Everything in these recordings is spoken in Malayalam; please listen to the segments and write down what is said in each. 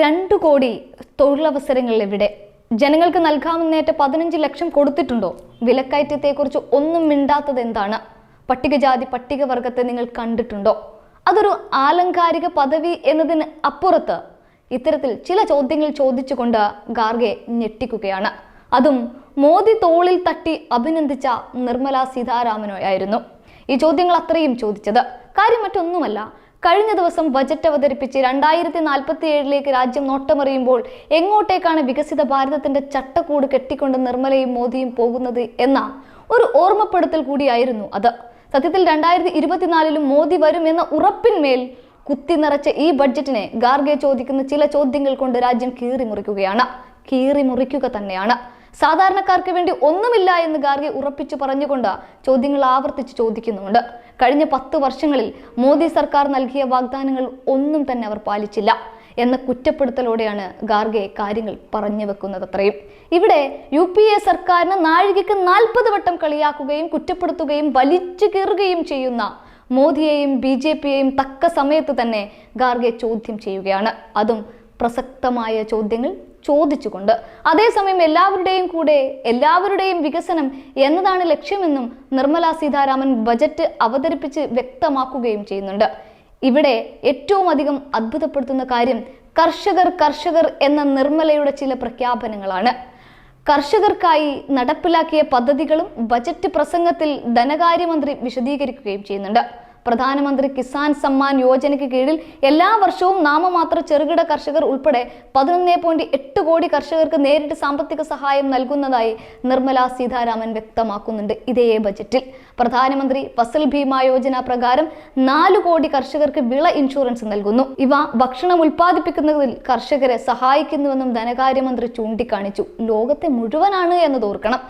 രണ്ടു കോടി തൊഴിലവസരങ്ങൾ എവിടെ? ജനങ്ങൾക്ക് നൽകാമെന്നേറ്റ പതിനഞ്ച് ലക്ഷം കൊടുത്തിട്ടുണ്ടോ? വിലക്കയറ്റത്തെക്കുറിച്ച് ഒന്നും മിണ്ടാത്തത് എന്താണ്? പട്ടികജാതി പട്ടികവർഗത്തെ നിങ്ങൾ കണ്ടിട്ടുണ്ടോ? അതൊരു ആലങ്കാരിക പദവി എന്നതിന് അപ്പുറത്ത് ഇത്തരത്തിൽ ചില ചോദ്യങ്ങൾ ചോദിച്ചുകൊണ്ട് ഗാർഗെ ഞെട്ടിക്കുകയാണ്. അതും മോദി തോളിൽ തട്ടി അഭിനന്ദിച്ച നിർമ്മല സീതാരാമനോയായിരുന്നു ഈ ചോദ്യങ്ങൾ അത്രയും ചോദിച്ചത്. കാര്യം മറ്റൊന്നുമല്ല കഴിഞ്ഞ ദിവസം ബജറ്റ് അവതരിപ്പിച്ച് രണ്ടായിരത്തി നാൽപ്പത്തി ഏഴിലേക്ക് രാജ്യം നോട്ടമറിയുമ്പോൾ എങ്ങോട്ടേക്കാണ് വികസിത ഭാരതത്തിന്റെ ചട്ടക്കൂട് കെട്ടിക്കൊണ്ട് നിർമ്മലയും മോദിയും പോകുന്നത് എന്ന ഒരു ഓർമ്മപ്പെടുത്തൽ കൂടിയായിരുന്നു അത്. സത്യത്തിൽ രണ്ടായിരത്തി ഇരുപത്തിനാലിലും മോദി വരും എന്ന ഉറപ്പിന്മേൽ കുത്തി നിറച്ച ഈ ബഡ്ജറ്റിനെ ഗാർഗെ ചോദിക്കുന്ന ചില ചോദ്യങ്ങൾ കൊണ്ട് രാജ്യം കീറി മുറിക്കുകയാണ്. കീറി മുറിക്കുക തന്നെയാണ്. സാധാരണക്കാർക്ക് വേണ്ടി ഒന്നുമില്ല എന്ന് ഗാർഗെ ഉറപ്പിച്ചു പറഞ്ഞുകൊണ്ട് ചോദ്യങ്ങൾ ആവർത്തിച്ച് ചോദിക്കുന്നുണ്ട് കഴിഞ്ഞ പത്ത് വർഷങ്ങളിൽ മോദി സർക്കാർ നൽകിയ വാഗ്ദാനങ്ങൾ ഒന്നും തന്നെ അവർ പാലിച്ചില്ല എന്ന കുറ്റപ്പെടുത്തലോടെയാണ് ഗാർഗെ കാര്യങ്ങൾ പറഞ്ഞു വെക്കുന്നത് അത്രയും. ഇവിടെ യു പി എ സർക്കാരിന് നാഴികയ്ക്ക് നാൽപ്പത് വട്ടം കളിയാക്കുകയും കുറ്റപ്പെടുത്തുകയും വലിച്ചു കീറുകയും ചെയ്യുന്ന മോദിയെയും ബി ജെ പിയെയും തക്ക സമയത്ത് തന്നെ ഗാർഗെ ചോദ്യം ചെയ്യുകയാണ്. അതും പ്രസക്തമായ ചോദ്യങ്ങൾ ചോദിച്ചുകൊണ്ട്. അതേസമയം എല്ലാവരുടെയും കൂടെ എല്ലാവരുടെയും വികസനം എന്നതാണ് ലക്ഷ്യമെന്നും നിർമ്മല സീതാരാമൻ ബജറ്റ് അവതരിപ്പിച്ച് വ്യക്തമാക്കുകയും ചെയ്യുന്നുണ്ട്. ഇവിടെ ഏറ്റവും അധികം അത്ഭുതപ്പെടുത്തുന്ന കാര്യം കർഷകർ കർഷകർ എന്ന നിർമ്മലയുടെ ചില പ്രഖ്യാപനങ്ങളാണ്. കർഷകർക്കായി നടപ്പിലാക്കിയ പദ്ധതികളും ബജറ്റ് പ്രസംഗത്തിൽ ധനകാര്യമന്ത്രി വിശദീകരിക്കുകയും ചെയ്യുന്നുണ്ട്. പ്രധാനമന്ത്രി കിസാൻ സമ്മാൻ യോജനയ്ക്ക് കീഴിൽ എല്ലാ വർഷവും നാമമാത്ര ചെറുകിട കർഷകർ ഉൾപ്പെടെ പതിനൊന്ന് പോയിന്റ് എട്ട് കോടി കർഷകർക്ക് നേരിട്ട് സാമ്പത്തിക സഹായം നൽകുന്നതായി നിർമ്മല സീതാരാമൻ വ്യക്തമാക്കുന്നുണ്ട്. ഇതേ ബജറ്റിൽ. പ്രധാനമന്ത്രി ഫസൽ ഭീമ യോജന പ്രകാരം നാലു കോടി കർഷകർക്ക് വിള ഇൻഷുറൻസ് നൽകുന്നു. ഇവ ഭക്ഷണം ഉൽപ്പാദിപ്പിക്കുന്നതിൽ കർഷകരെ സഹായിക്കുന്നുവെന്നും ധനകാര്യമന്ത്രി ചൂണ്ടിക്കാണിച്ചു. ലോകത്തെ മുഴുവനാണ് എന്ന് ഓർക്കണം.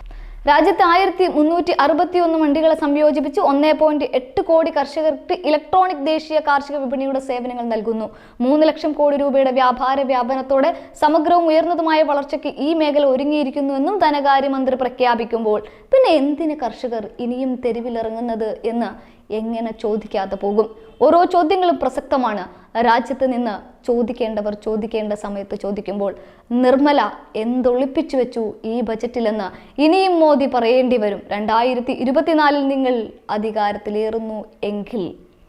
രാജ്യത്ത് ആയിരത്തി മുന്നൂറ്റി അറുപത്തി ഒന്ന് മണ്ടികളെ സംയോജിപ്പിച്ച് ഒന്നേ പോയിന്റ് എട്ട് കോടി കർഷകർക്ക് ഇലക്ട്രോണിക് ദേശീയ കാർഷിക വിപണിയുടെ സേവനങ്ങൾ നൽകുന്നു. മൂന്ന് ലക്ഷം കോടി രൂപയുടെ വ്യാപാര വ്യാപനത്തോടെ സമഗ്രവും ഉയർന്നതുമായ വളർച്ചയ്ക്ക് ഈ മേഖല ഒരുങ്ങിയിരിക്കുന്നുവെന്നും ധനകാര്യമന്ത്രി പ്രഖ്യാപിക്കുമ്പോൾ പിന്നെ എന്തിന് കർഷകർ ഇനിയും തെരുവിലിറങ്ങുന്നത് എന്ന് എങ്ങനെ ചോദിക്കാതെ പോകും? ഓരോ ചോദ്യങ്ങളും പ്രസക്തമാണ്. രാജ്യത്ത് നിന്ന് ചോദിക്കേണ്ടവർ ചോദിക്കേണ്ട സമയത്ത് ചോദിക്കുമ്പോൾ നിർമ്മല എന്തൊളിപ്പിച്ചു വെച്ചു ഈ ബജറ്റിലെന്ന് ഇനിയും മോദി പറയേണ്ടി വരും. രണ്ടായിരത്തി ഇരുപത്തിനാലിൽ നിങ്ങൾ അധികാരത്തിലേറുന്നു എങ്കിൽ